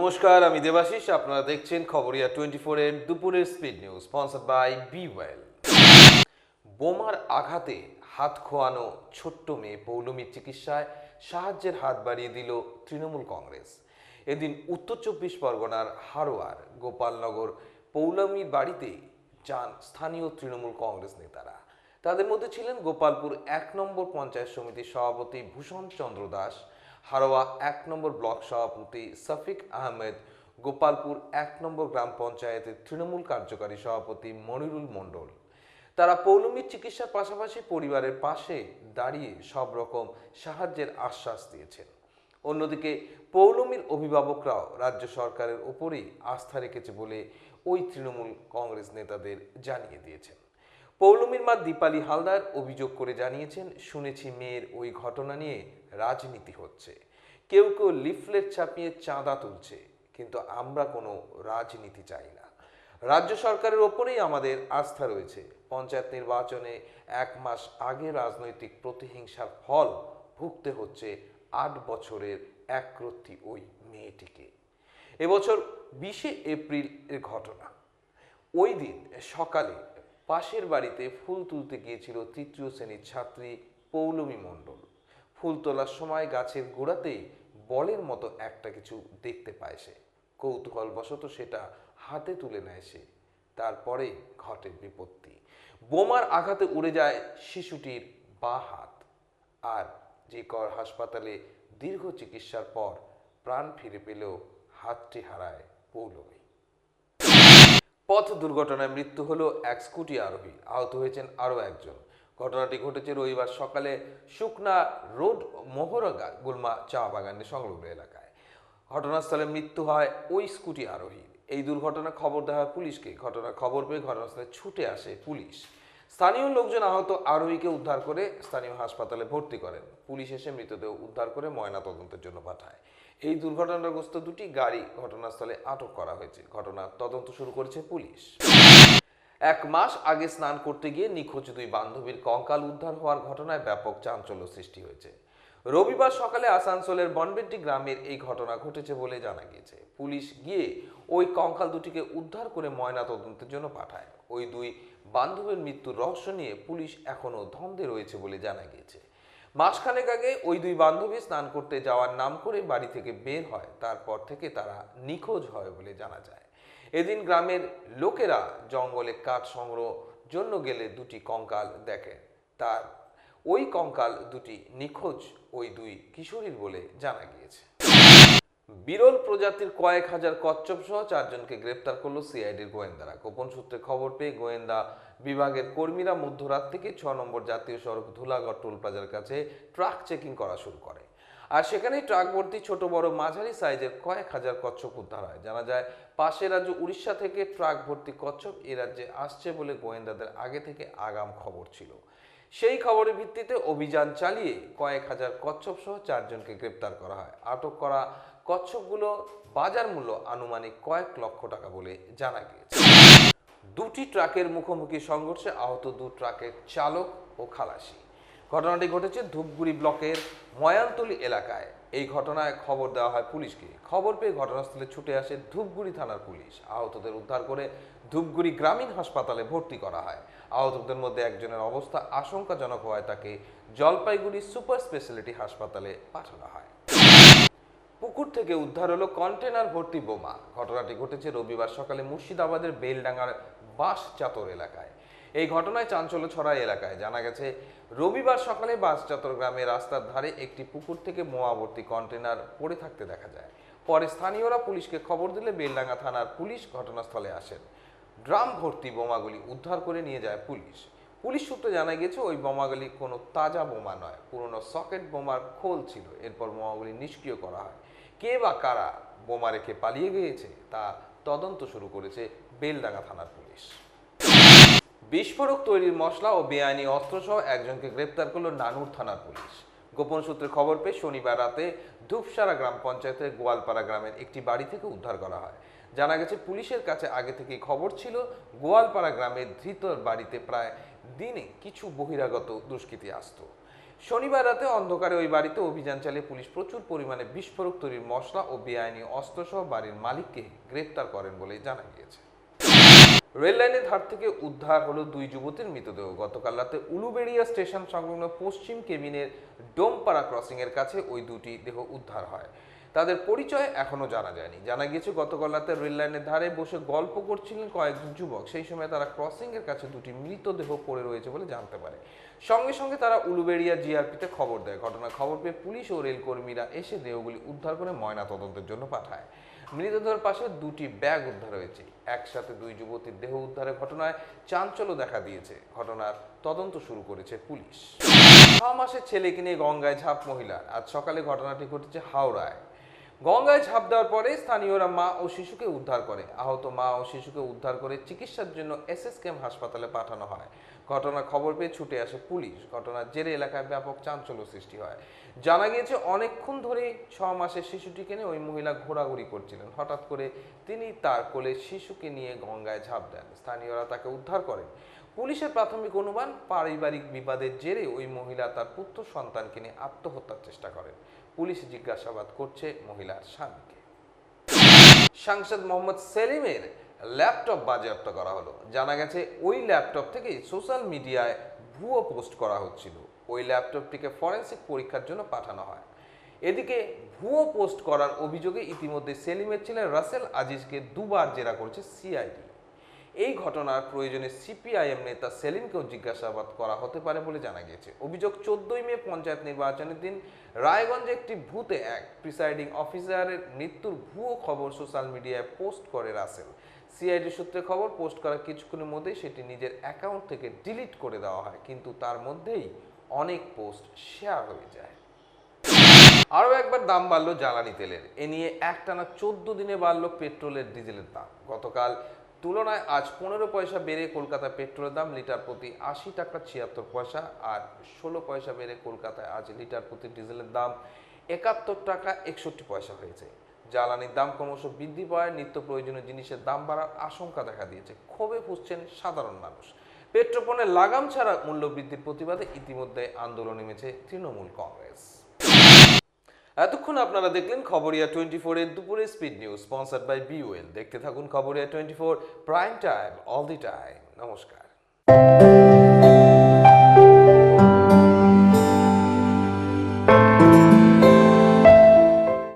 নমস্কার, আমি দেবাশিস। আপনারা দেখছেন খবরিয়া টোয়েন্টি ফোর এর দুপুরের speed news sponsor by B well বোমার আঘাতে হাত খোয়ানো ছোট্ট মেয়ে পৌলমীর চিকিৎসায় সাহায্যের হাত বাড়িয়ে দিল তৃণমূল কংগ্রেস। এদিন উত্তর চব্বিশ পরগনার হারোয়ার গোপালনগর পৌলমীর বাড়িতে যান স্থানীয় তৃণমূল কংগ্রেস নেতারা। তাদের মধ্যে ছিলেন গোপালপুর এক নম্বর পঞ্চায়েত সমিতির সভাপতি ভূষণ চন্দ্র দাস হারোয়া এক নম্বর ব্লক সভাপতি সফিক আহমেদ, গোপালপুর এক নম্বর গ্রাম পঞ্চায়েতের তৃণমূল কার্যকারী সভাপতি মনিরুল মণ্ডল। তারা পৌলমীর চিকিৎসার পাশাপাশি পরিবারের পাশে দাঁড়িয়ে সব রকম সাহায্যের আশ্বাস দিয়েছেন। অন্যদিকে পৌলমীর অভিভাবকরাও রাজ্য সরকারের ওপরেই আস্থা রেখেছে বলে ওই তৃণমূল কংগ্রেস নেতাদের জানিয়ে দিয়েছেন। পৌলমীর মা দীপালি হালদার অভিযোগ করে জানিয়েছেন, শুনেছি মেয়ের ওই ঘটনা নিয়ে রাজনীতি হচ্ছে। কেউ কেউ লিফলেট ছাপিয়ে চাঁদা তুলছে, কিন্তু আমরা কোনো রাজনীতি চাই না। রাজ্য সরকারের ওপরেই আমাদের আস্থা রয়েছে। পঞ্চায়েত নির্বাচনে এক মাস আগে রাজনৈতিক প্রতিহিংসার ফল ভুগতে হচ্ছে আট বছরের একরত্তি ওই মেয়েটিকে। এবছর বিশে এপ্রিল এর ঘটনা। ওই দিন সকালে পাশের বাড়িতে ফুল তুলতে গিয়েছিল তৃতীয় শ্রেণির ছাত্রী পৌলমী মণ্ডল। ফুল তোলার সময় গাছের গোড়াতেই বলের মতো একটা কিছু দেখতে পায় সে। কৌতূহলবশত সেটা হাতে তুলে নেয় সে। তারপরে ঘটে বিপত্তি। বোমার আঘাতে উড়ে যায় শিশুটির বা হাত। আর যে কর হাসপাতালে দীর্ঘ চিকিৎসার পর প্রাণ ফিরে পেলেও হাতটি হারায় পৌলমী। পথ দুর্ঘটনায় মৃত্যু হলো এক স্কুটি আরোহী। আহত হয়েছেন আরও একজন। ঘটনাটি ঘটেছে রবিবার সকালে শুকনা রোড মোহরগা গুলমা চা বাগানের সংলগ্ন এলাকায়। ঘটনাস্থলে মৃত্যু হয় ওই স্কুটি আরোহী এই দুর্ঘটনা খবর দেওয়া হয় পুলিশকে ঘটনার খবর পেয়ে ঘটনাস্থলে ছুটে আসে পুলিশ। স্থানীয় লোকজন আহত আরোহীকে উদ্ধার করে স্থানীয় হাসপাতালে ভর্তি করেন। পুলিশ এসে মৃতদেহ উদ্ধার করে ময়না তদন্তের জন্য পাঠায়। এই দুর্ঘটনাগ্রস্ত দুটি গাড়ি ঘটনাস্থলে আটক করা হয়েছে। ঘটনার তদন্ত শুরু করেছে পুলিশ। এক মাস আগে স্নান করতে গিয়ে নিখোঁজ দুই বান্ধবীর কঙ্কাল উদ্ধার হওয়ার ঘটনায় ব্যাপক চাঞ্চল্য সৃষ্টি হয়েছে। রবিবার সকালে আসানসোলের বনবেট্টি গ্রামের এই ঘটনা ঘটেছে বলে জানা গিয়েছে। পুলিশ গিয়ে ওই কঙ্কাল দুটিকে উদ্ধার করে ময়না তদন্তের জন্য পাঠায়। ওই দুই বান্ধবীর মৃত্যুর রহস্য নিয়ে পুলিশ এখনও ধন্দে রয়েছে বলে জানা গিয়েছে। মাসখানেক আগে ওই দুই বান্ধবী স্নান করতে যাওয়ার নাম করে বাড়ি থেকে বের হয়, তারপর থেকে তারা নিখোঁজ হয় বলে জানা যায়। এদিন গ্রামের লোকেরা জঙ্গলে কাঠ সংগ্রহ জন্য গেলে দুটি কঙ্কাল দেখেন তার ওই কঙ্কাল দুটি নিখোঁজ, ওই দুই কিশোরীর বলে জানা গিয়েছে। বিরল প্রজাতির কয়েক হাজার কচ্ছপ সহ চারজনকে গ্রেপ্তার করল সিআইডির গোয়েন্দারা। গোপন সূত্রে খবর পেয়ে গোয়েন্দা বিভাগের কর্মীরা মধ্যরাত থেকে ছ নম্বর জাতীয় সড়ক ধুলাগড় টোল প্লাজার কাছে ট্রাক চেকিং করা শুরু করে। আর সেখানেই ট্রাক ভর্তি ছোট বড় মাঝারি সাইজের কয়েক হাজার কচ্ছপ উদ্ধার হয়। জানা যায়, পাশের রাজ্য উড়িষ্যা থেকে ট্রাক ভর্তি কচ্ছপ এ রাজ্যে আসছে বলে গোয়েন্দাদের আগে থেকে আগাম খবর ছিল। সেই খবরের ভিত্তিতে অভিযান চালিয়ে কয়েক হাজার কচ্ছপ সহ চারজনকে গ্রেপ্তার করা হয়। আটক করা কচ্ছপগুলো বাজার মূল্য আনুমানিক কয়েক লক্ষ টাকা বলে জানা গিয়েছে। দুটি ট্রাকের মুখোমুখি সংঘর্ষে আহত দু ট্রাকের চালক ও খালাসি। ঘটনাটি ঘটেছে ধূপগুড়ি ব্লকের ময়ানতলি এলাকায়। এই ঘটনায় খবর দেওয়া হয় পুলিশকে। খবর পেয়ে ঘটনাস্থলে ছুটে আসে ধূপগুড়ি থানার পুলিশ। আহতদের উদ্ধার করে ধূপগুড়ি গ্রামীণ হাসপাতালে ভর্তি করা হয়। আহতদের মধ্যে একজনের অবস্থা আশঙ্কাজনক হওয়ায় তাকে জলপাইগুড়ি সুপার স্পেশালিটি হাসপাতালে পাঠানো হয়। পুকুর থেকে উদ্ধার হলো কন্টেনার ভর্তি বোমা। ঘটনাটি ঘটেছে রবিবার সকালে মুর্শিদাবাদের বেলডাঙ্গার বাস চাতর এলাকায়। এই ঘটনায় চাঞ্চল্য ছড়ায় এলাকায়। জানা গেছে, রবিবার সকালে বাসচাতর গ্রামে রাস্তার ধারে একটি পুকুর থেকে মোয়াবর্তী কন্টেনার পড়ে থাকতে দেখা যায়। পরে স্থানীয়রা পুলিশকে খবর দিলে বেলডাঙ্গা থানার পুলিশ ঘটনাস্থলে আসেন। ড্রাম ভর্তি বোমাগুলি উদ্ধার করে নিয়ে যায় পুলিশ। পুলিশ সূত্রে জানা গেছে, ওই বোমাগুলি কোনো তাজা বোমা নয়, পুরনো সকেট বোমার খোল ছিল। এরপর বোমাগুলি নিষ্ক্রিয় করা হয়। কে বা কারা বোমা রেখে পালিয়ে গিয়েছে, তা তদন্ত শুরু করেছে বেলডাঙ্গা থানার পুলিশ। বিস্ফোরক তৈরির মশলা ও বেআইনি অস্ত্রসহ একজনকে গ্রেপ্তার করল নানুর থানার পুলিশ। গোপন সূত্রে খবর পেয়ে শনিবার রাতে ধূপসারা গ্রাম পঞ্চায়েতের গোয়ালপাড়া গ্রামের একটি বাড়ি থেকে উদ্ধার করা হয়। জানা গেছে, পুলিশের কাছে আগে থেকেই খবর ছিল, গোয়ালপাড়া গ্রামের ধৃতর বাড়িতে প্রায় দিনে কিছু বহিরাগত দুষ্কৃতী আসতো শনিবার রাতে অন্ধকারে ওই বাড়িতে অভিযান চালিয়ে পুলিশ প্রচুর পরিমাণে বিস্ফোরক তৈরির মশলা ও বেআইনি অস্ত্রসহ বাড়ির মালিককে গ্রেপ্তার করেন বলে জানা গিয়েছে। রেললাইনের ধার থেকে উদ্ধার হলো দুই যুবতীর মৃতদেহ। গতকাল রাতে উলুবেড়িয়া স্টেশন সংলগ্ন পশ্চিম কেবিনের ডোমপাড়া ক্রসিংয়ের কাছে ওই দুটি দেহ উদ্ধার হয়। তাদের পরিচয় এখনও জানা যায়নি। জানা গিয়েছে, গতকাল রাতে রেল লাইনের ধারে বসে গল্প করছিলেন কয়েকজন যুবক। সেই সময় তারা ক্রসিং এর কাছে দুটি মৃতদেহ পড়ে রয়েছে বলে জানতে পারে। সঙ্গে সঙ্গে তারা উলুবেড়িয়া জিআরপিতে খবর দেয়। ঘটনার খবর পেয়ে পুলিশ ও রেল কর্মীরা এসে দেহগুলি উদ্ধার করে ময়না তদন্তের জন্য পাঠায়। মৃতদেহের পাশে দুটি ব্যাগ উদ্ধার হয়েছে। একসাথে দুই যুবতীর দেহ উদ্ধারের ঘটনায় চাঞ্চল্য দেখা দিয়েছে। ঘটনার তদন্ত শুরু করেছে পুলিশ। ছ মাসের ছেলেকে নিয়ে গঙ্গায় ঝাঁপ মহিলার। আজ সকালে ঘটনাটি ঘটেছে হাওড়ায়। গঙ্গায় ঝাঁপ দেওয়ার পরে স্থানীয়রা মা ও শিশুকে উদ্ধার করে। আহত মা ও শিশুকে উদ্ধার করে চিকিৎসার জন্য এসএসকেএম হাসপাতালে পাঠানো হয়। ঘটনার খবর পেয়ে ছুটে আসে পুলিশ। ঘটনার জেরে এলাকায় ব্যাপক চাঞ্চল্য সৃষ্টি হয়। জানা গিয়েছে, অনেকক্ষণ ধরে ছ মাসের শিশুটিকে নিয়ে ওই মহিলা ঘোরাঘুরি করছিলেন। হঠাৎ করে তিনি তার কোলে শিশুকে নিয়ে গঙ্গায় ঝাঁপ দেন। স্থানীয়রা তাকে উদ্ধার করেন। পুলিশের প্রাথমিক অনুমান, পারিবারিক বিবাদের জেরে ওই মহিলা তার পুত্র সন্তানকে নিয়ে আত্মহত্যার চেষ্টা করেন। পুলিশ জিজ্ঞাসাবাদ করছে মহিলার স্বামীকে। সাংসদ মোহাম্মদ সেলিমের ল্যাপটপ বাজেয়াপ্ত করা হলো। জানা গেছে, ওই ল্যাপটপ থেকেই সোশ্যাল মিডিয়ায় ভুয়ো পোস্ট করা হচ্ছিল। ওই ল্যাপটপটিকে ফরেন্সিক পরীক্ষার জন্য পাঠানো হয়। এদিকে, ভুয়ো পোস্ট করার অভিযোগে ইতিমধ্যে সেলিমের ছেলে রাসেল আজিজকে দুবার জেরা করেছে সিআইডি। এই ঘটনার প্রয়োজনে সিপিআইএম নেতা সেলিমকেও জিজ্ঞাসাবাদ করা হতে পারে বলে জানা গিয়েছে। অভিযোগ চোদ্দই মে পঞ্চায়েত নির্বাচনের দিন রায়গঞ্জে একটি ভূতে এক প্রিসাইডিং অফিসারের মৃত্যুর ভুয়ো খবর সোশ্যাল মিডিয়ায় পোস্ট করে রাসেল। সিআইডি সূত্রে খবর, পোস্ট করার কিছুক্ষণের মধ্যেই সেটি নিজের অ্যাকাউন্ট থেকে ডিলিট করে দেওয়া হয়, কিন্তু তার মধ্যেই অনেক পোস্ট শেয়ার হয়ে যায়। আরও একবার দাম বাড়লো জ্বালানি তেলের। এ নিয়ে একটানা চোদ্দ দিনে বাড়লো পেট্রোলের, ডিজেলের দাম। গতকাল তুলনায় আজ পনেরো পয়সা বেড়ে কলকাতায় পেট্রোলের দাম, লিটার প্রতি আশি টাকা ছিয়াত্তর পয়সা, আর ষোলো পয়সা বেড়ে কলকাতায় আজ লিটার প্রতি ডিজেলের দাম একাত্তর টাকা একষট্টি পয়সা হয়েছে। জ্বালানির দাম ক্রমশ বৃদ্ধি পাওয়ায় নিত্য প্রয়োজনীয় জিনিসের দাম বাড়ার আশঙ্কা দেখা দিয়েছে। ক্ষোভে ফুসছেন সাধারণ মানুষ। পেট্রোপণ্যের লাগাম ছাড়া মূল্য বৃদ্ধির প্রতিবাদে ইতিমধ্যে আন্দোলন নেমেছে তৃণমূল কংগ্রেস। এতক্ষণ আপনারা দেখলেন খবরিয়া টোয়েন্টি ফোর এর দুপুরে speed news sponsored by BOL দেখতে থাকুন Khabariya twenty four prime time all the time নমস্কার।